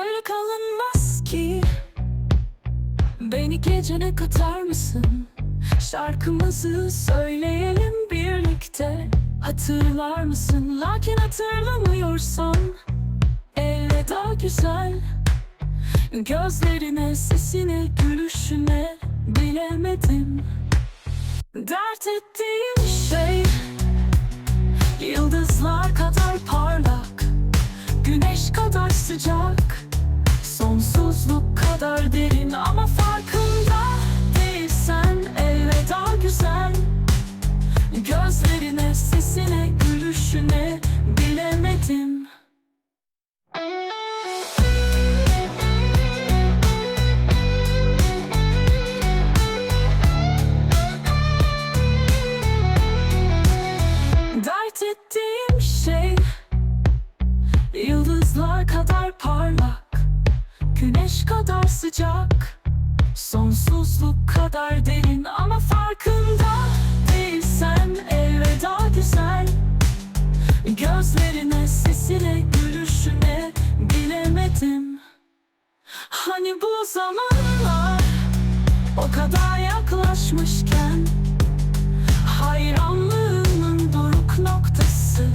Gönlümle kalınmaz ki. Beni gecene katar mısın? Şarkımızı söyleyelim birlikte. Hatırlar mısın? Lakin hatırlamıyorsan. Elveda güzel. Gözlerine, sesine, gülüşüne bilemedim. Dert ettiğim gülüşüne bilemedim. Dert ettiğim şey Yıldızlar kadar parlak Güneş kadar sıcak Sonsuzluk kadar derin ama farkında Gözlerine, sesine, gülüşüne bilemedim. Hani bu zamanlar o kadar yaklaşmışken Hayranlığımın doruk noktası.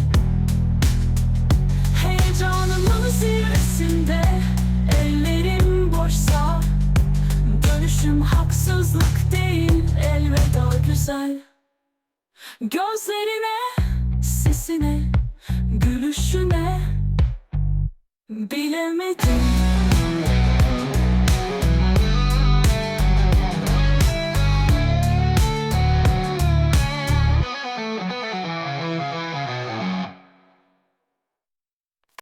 Heyecanımın zirvesinde Ellerim boşsa Dönüşüm haksızlık değil Elveda güzel. Gözlerine, sesine,